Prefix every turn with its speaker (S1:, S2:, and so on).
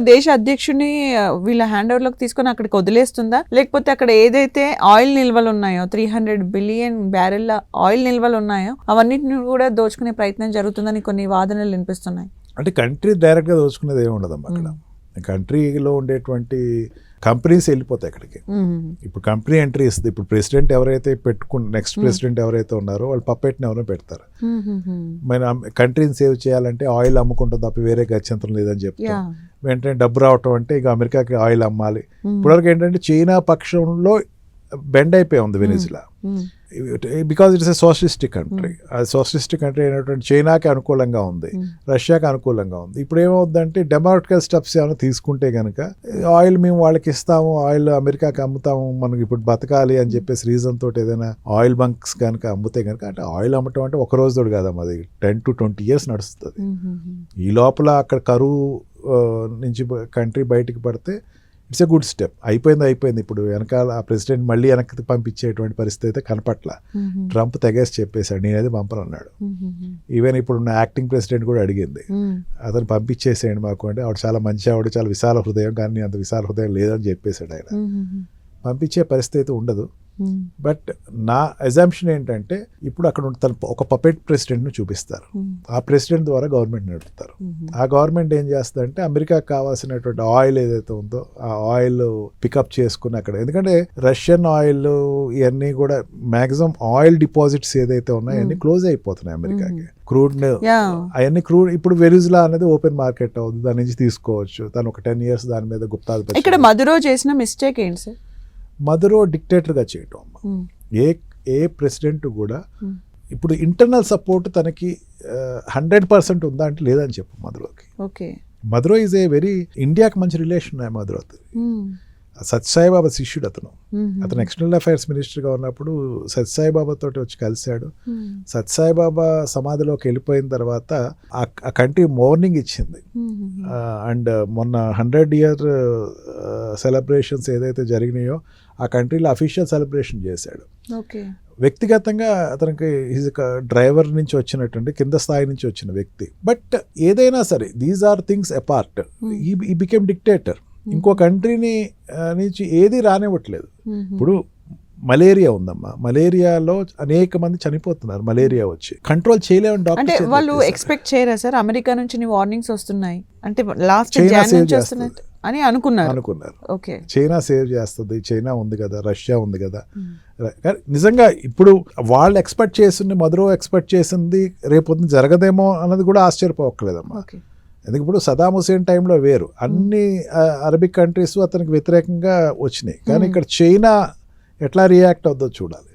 S1: దేశ అధ్యక్షుడిని వీళ్ళ హ్యాండ్ ఓవర్లోకి తీసుకొని అక్కడికి వదిలేస్తుందా? లేకపోతే అక్కడ ఏదైతే ఆయిల్ నిల్వలు ఉన్నాయో three hundred billion barrel oil నిల్వలు ఉన్నాయో అవన్నిటిని కూడా దోచుకునే ప్రయత్నం జరుగుతుందని కొన్ని వాదనలు వినిపిస్తున్నాయి.
S2: అంటే కంట్రీ డైరెక్ట్గా దోచుకునేది ఏమి ఉండదమ్మా అక్కడ. కంట్రీలో ఉండేటువంటి కంపెనీస్ వెళ్ళిపోతాయి అక్కడికి. ఇప్పుడు కంపెనీ ఎంట్రీ ఇస్తుంది ఇప్పుడు ప్రెసిడెంట్ ఎవరైతే పెట్టుకున్న నెక్స్ట్ ప్రెసిడెంట్ ఎవరైతే ఉన్నారో వాళ్ళు పప్పెట్ని ఎవరో పెడతారు. మన కంట్రీని సేవ్ చేయాలంటే ఆయిల్ అమ్ముకుంటాం తప్ప వేరే గత్యంతరం లేదని చెప్తాం.
S1: యా.
S2: వెంటనే డబ్బు రావటం అంటే ఇక అమెరికాకి ఆయిల్ అమ్మాలి.
S1: మ్మ్.
S2: ఇప్పటివరకు ఏంటంటే చైనా పక్షంలో బెండ్ అయిపోయి ఉంది Venezuela. Because it's a socialistic country అది సోషలిస్టిక్ కంట్రీ అయినటువంటి చైనాకి అనుకూలంగా ఉంది. రష్యాకి అనుకూలంగా ఉంది. ఇప్పుడు ఏమవుతుందంటే డెమోక్రటికల్ స్టెప్స్ ఏమైనా తీసుకుంటే కనుక ఆయిల్ మేము వాళ్ళకి ఇస్తాము ఆయిల్ అమెరికాకి అమ్ముతాము మనకి ఇప్పుడు బతకాలి అని చెప్పేసి రీజన్ తోటి ఏదైనా ఆయిల్ బంక్స్ కనుక అమ్ముతే కనుక అంటే ఆయిల్ అమ్మటం అంటే ఒక రోజు తోటి కాదమ్మా అది టెన్ టు ట్వంటీ ఇయర్స్ నడుస్తుంది. ఈ లోపల అక్కడ కరువు నుంచి కంట్రీ బయటికి పడితే ఇట్స్ ఎ గుడ్ స్టెప్ అయిపోయింది అయిపోయింది ఇప్పుడు వెనకాల ఆ ప్రెసిడెంట్ మళ్ళీ వెనక్కి పంపించేటువంటి పరిస్థితి అయితే కనపట్ల. ట్రంప్ తెగేసి చెప్పేశాడు నేనేది పంపనన్నాడు. ఈవెన్ ఇప్పుడు ఉన్న యాక్టింగ్ ప్రెసిడెంట్ కూడా అడిగింది. అతను పంపించేసేయండి మాకు అంటే ఆవిడ చాలా మంచి ఆవిడ చాలా విశాల హృదయం కానీ అంత విశాల హృదయం లేదని చెప్పేశాడు ఆయన. పంపించే పరిస్థితి అయితే ఉండదు. బట్ నా అజంప్షన్ ఏంటంటే ఇప్పుడు అక్కడ తన ఒక పపెట్ ప్రెసిడెంట్ను చూపిస్తారు.
S1: మ్మ్.
S2: ఆ ప్రెసిడెంట్ ద్వారా గవర్నమెంట్ నడుపుతారు.
S1: మ్మ్.
S2: ఆ గవర్నమెంట్ ఏం చేస్తుందంటే అమెరికాకు కావాల్సినటువంటి ఆయిల్ ఏదైతే ఉందో ఆ ఆయిల్ పికప్ చేసుకుని అక్కడ. ఎందుకంటే రష్యన్ ఆయిల్ ఇవన్నీ కూడా మాక్సిమం ఆయిల్ డిపాజిట్స్ ఏదైతే ఉన్నాయో అన్ని క్లోజ్ అయిపోతున్నాయి అమెరికాకి. క్రూడ్ అవన్నీ క్రూడ్ ఇప్పుడు వెరుజులా అనేది ఓపెన్ మార్కెట్ అవుతుంది. దాని నుంచి తీసుకోవచ్చు. తను ఒక టెన్ ఇయర్స్ దాని మీద గుప్తాధిపత్యం
S1: ఇక్కడ మధురో చేసిన మిస్టేక్ ఏంటి సార్
S2: మధురో డిక్టేటర్గా చేయటం అమ్మ.
S1: మ్మ్.
S2: ఏ ఏ ప్రెసిడెంట్ కూడా. ఇప్పుడు ఇంటర్నల్ సపోర్ట్ తనకి హండ్రెడ్ పర్సెంట్ ఉందా అంటే లేదని చెప్పు మధురోకి
S1: okay
S2: Maduro is a very ఇండియాకి మంచి రిలేషన్ ఉన్నాయి మధురోతో
S1: మ్మ్.
S2: సత్సాయిబాబా శిష్యుడు అతను. అతను ఎక్స్టర్నల్ అఫైర్స్ మినిస్టర్గా ఉన్నప్పుడు సత్సాయిబాబా తోటి వచ్చి కలిశాడు
S1: మ్మ్.
S2: సత్సాయిబాబా సమాధిలోకి వెళ్ళిపోయిన తర్వాత ఆ- కంట్రీ మార్నింగ్ ఇచ్చింది. అండ్ మొన్న హండ్రెడ్ ఇయర్ సెలబ్రేషన్స్ ఏదైతే జరిగినాయో ఆ కంట్రీలో అఫీషియల్ సెలబ్రేషన్ చేశాడు
S1: ఓకే
S2: వ్యక్తిగతంగా అతనికి ఈజ్ డ్రైవర్ నుంచి వచ్చినటువంటి కింద స్థాయి నుంచి వచ్చిన వ్యక్తి బట్ ఏదైనా సరే these are things apart he became dictator ఇంకో కంట్రీని నుంచి ఏది రానివ్వట్లేదు. ఇప్పుడు మలేరియా ఉందమ్మా. మలేరియాలో అనేక మంది చనిపోతున్నారు మలేరియా వచ్చి. కంట్రోల్ చేయలేమని
S1: అంటే వాళ్ళు ఎక్స్పెక్ట్ చేయరా సార్? అమెరికా నుంచి వార్నింగ్స్ వస్తున్నాయి. అంటే లాస్ట్
S2: చైనా
S1: నుంచి వస్తున్నాయి అని అనుకున్నారు.
S2: అనుకున్నారు.
S1: ఓకే.
S2: చైనా సేవ్ చేస్తుంది చైనా ఉంది కదా రష్యా ఉంది కదా. నిజంగా ఇప్పుడు వాళ్ళు ఎక్స్పెక్ట్ చేసింది మధురో ఎక్స్పెక్ట్ చేసింది రేపు జరగదేమో అన్నది కూడా ఆశ్చర్యపోవట్లేదమ్మా ఎందుకు ఇప్పుడు సదాం హుసేన్ టైంలో వేరు. అన్ని అరబిక్ కంట్రీస్ అతనికి వ్యతిరేకంగా వచ్చినాయి. కానీ ఇక్కడ చైనా ఎట్లా రియాక్ట్ అవుద్దో చూడాలి.